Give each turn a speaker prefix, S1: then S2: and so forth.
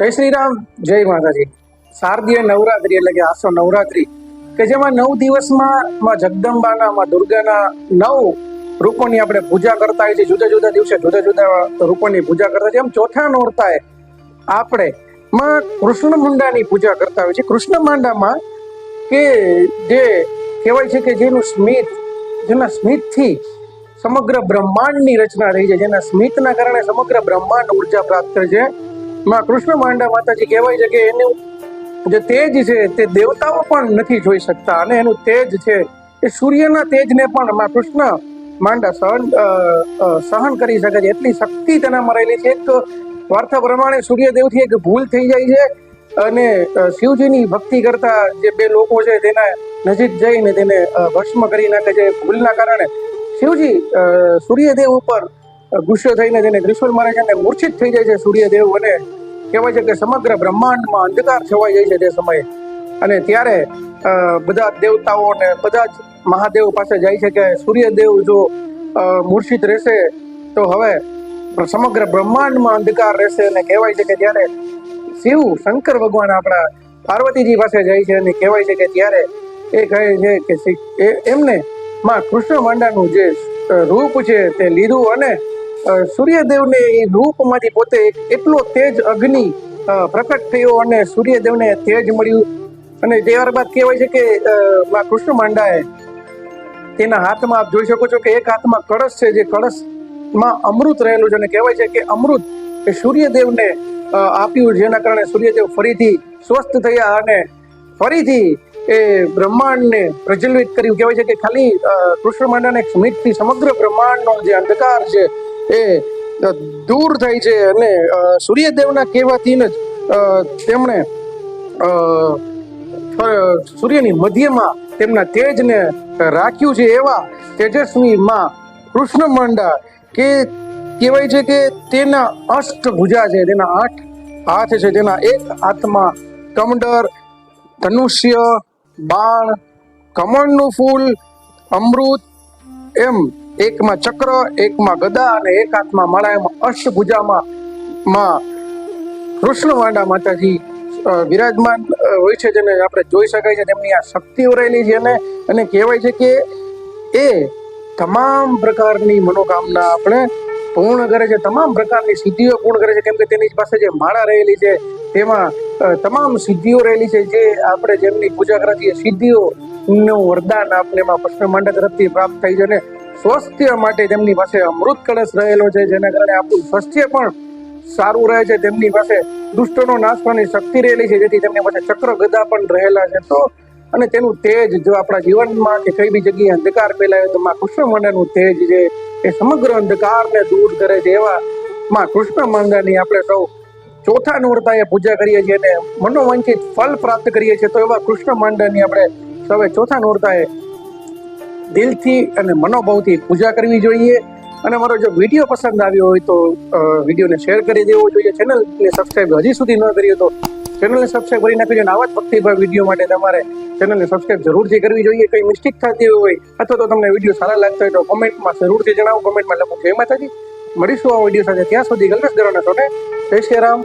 S1: જય શ્રી રામ, જય માતાજી. શારદીય નવરાત્રી એટલે કે આસો નવરાત્રી, કે જેમાં નવ દિવસમાં માં જગદંબાના, માં દુર્ગાના નવ રૂપોની આપણે પૂજા કરતા હોય છે જુદા જુદા દિવસે જુદા જુદા રૂપોની પૂજા કરતા છે એમ ચોથા નોરતાએ આપણે માં કૃષ્ણ મુંડાની પૂજા કરતા હોય છે કૃષ્ણ માંડામાં કે જે કહેવાય છે કે જેનું સ્મિત, જેના સ્મિતથી સમગ્ર બ્રહ્માંડની રચના થઈ છે. જેના સ્મિતના કારણે સમગ્ર બ્રહ્માંડ ઊર્જા પ્રાપ્ત છે માં કૃષ્ણ માંડા માતાજી કહેવાય છે કે એનું જે તેજ છે, તે દેવતાઓ પણ નથી જોઈ શકતા અને એનું તેજ છે, એ સૂર્યના તેજને પણ માં કૃષ્ણ માંડા સહન સહન કરી શકે છે. એટલી શક્તિ તેનામાં રહેલી છે. એક વાર્તા પ્રમાણે સૂર્યદેવથી એક ભૂલ થઈ જાય છે અને શિવજીની ભક્તિ કરતા જે બે લોકો છે તેના નજીક જઈને તેને ભસ્મ કરી નાખે છે. ભૂલના કારણે શિવજી સૂર્યદેવ ઉપર ગુસ્સો થઈને તેને ત્રિશુલ મારે છે અને મૂર્છિત થઈ જાય છે સૂર્યદેવ અને કહેવાય છે કે સમગ્ર બ્રહ્માંડમાં અંધકાર છવાઈ જાય છે તે સમયે. અને ત્યારે બધા દેવતાઓ અને બધા જ મહાદેવ પાસે જાય છે કે સૂર્યદેવ જો મૂર્છિત રહેશે, તો હવે સમગ્ર બ્રહ્માંડમાં અંધકાર રહેશે અને કહેવાય છે કે ત્યારે શિવ, શંકર ભગવાન આપણા પાર્વતીજી પાસે જાય છે અને કહેવાય છે કે ત્યારે એ કહે છે કે એમને માં કૃષ્ણ માંડાનું જે રૂપ છે તે લીધું અને સૂર્યદેવને એ રૂપમાંથી પોતે એટલો તેજ અગ્નિ પ્રકટ થયો અને સૂર્યદેવને તેજ મળ્યું. અને ત્યારબાદ કહેવાય છે કે કૃષ્ણ માંડાએ તેના હાથમાં આપ જોઈ શકો છો કે એક હાથમાં કળશ છે, જે કળશમાં અમૃત રહેલું છે. અને કહેવાય છે કે અમૃત એ સૂર્યદેવને આપ્યું જેના કારણે સૂર્યદેવ ફરીથી સ્વસ્થ થયા અને ફરીથી એ બ્રહ્માંડને પ્રજ્વલિત કર્યું. કહેવાય છે કે ખાલી કૃષ્ણ માંડાને સ્મિતથી સમગ્ર બ્રહ્માંડનો જે અંધકાર છે એ દૂર થાય છે અને સૂર્યદેવના કહેવાથી જ તેમણે સૂર્યની મધ્યમાં તેમના તેજને રાખ્યું છે એવા તેજસ્વી માં કૃષ્ણ મંડા કે કહેવાય છે કે તેના અષ્ટભુજા છે, તેના આઠ હાથ છે, તેના એક હાથમાં કમંડર, ધનુષ્ય, બાણ, કમળનું ફૂલ, અમૃત, એમ એકમાં ચક્ર, એકમાં ગદા અને એક હાથમાં માળા. અષ્ટભુજામાં માં કૃષ્ણ વાંડા માતાજી વિરાજમાન હોય છે જેને આપણે જોઈ શકાય છે. તેમની આ શક્તિઓ રહેલી છે અને અને કહેવાય છે કે એ તમામ પ્રકારની મનોકામના આપણે પૂર્ણ કરે છે. તમામ પ્રકારની સિદ્ધિઓ પૂર્ણ કરે છે. કેમ કે તેની પાસે જે માળા રહેલી છે, તેમાં તમામ સિદ્ધિઓ રહેલી છે. જે આપણે જેમની પૂજા એ સિદ્ધિઓ નું વરદાન આપણે એમાં પ્રશ્ન માંડા તરફથી પ્રાપ્ત થઈ છે અને સ્વાસ્થ્ય માટે તેમની પાસે અમૃત કળશ રહેલો છે, જેના કારણે આપણું સ્વાસ્થ્ય પણ સારું રહે છે. તેમની પાસે દુષ્ટોનો નાશ થવાની શક્તિ રહેલી છે, જેથી તેમની પાસે ચક્ર ગદા પણ રહેલા છે. તો અને તેનું તેજ જો આપણા જીવનમાં કે કઈ બી જગ્યાએ અંધકાર પેલાય તો માં કૃષ્ણ મંડળનું તેજ છે એ સમગ્ર અંધકારને દૂર કરે છે, એવા માં કૃષ્ણ મંડળની આપણે સૌ ચોથા નોરતાએ પૂજા કરીએ છીએ અને મનોવંચિત ફળ પ્રાપ્ત કરીએ છીએ. તો એવા કૃષ્ણ મંડળની આપણે સૌએ ચોથા નોરતાએ દિલથી અને મનોભાવથી પૂજા કરવી જોઈએ. અને મારો જો વીડિયો પસંદ આવ્યો હોય તો વિડીયોને શેર કરી દેવો જોઈએ. ચેનલને સબસ્ક્રાઈબ હજી સુધી ન કરી તો, ચેનલને સબસ્ક્રાઈબ કરી નાખજો અને આવા જ ભક્તિભાવ વીડિયો માટે તમારે ચેનલને સબસ્ક્રાઈબ જરૂરથી કરવી જોઈએ. કંઈ મિસ્ટેક થતી હોય અથવા તો તમને વીડિયો સારા લાગતા હોય તો કોમેન્ટમાં જરૂરથી જણાવો. કોમેન્ટમાં લખો જય માતાજી. મળીશું આ વીડિયો સાથે ત્યાં સુધી ગલગસ કરવાના છો ને જય શ્રી રામ.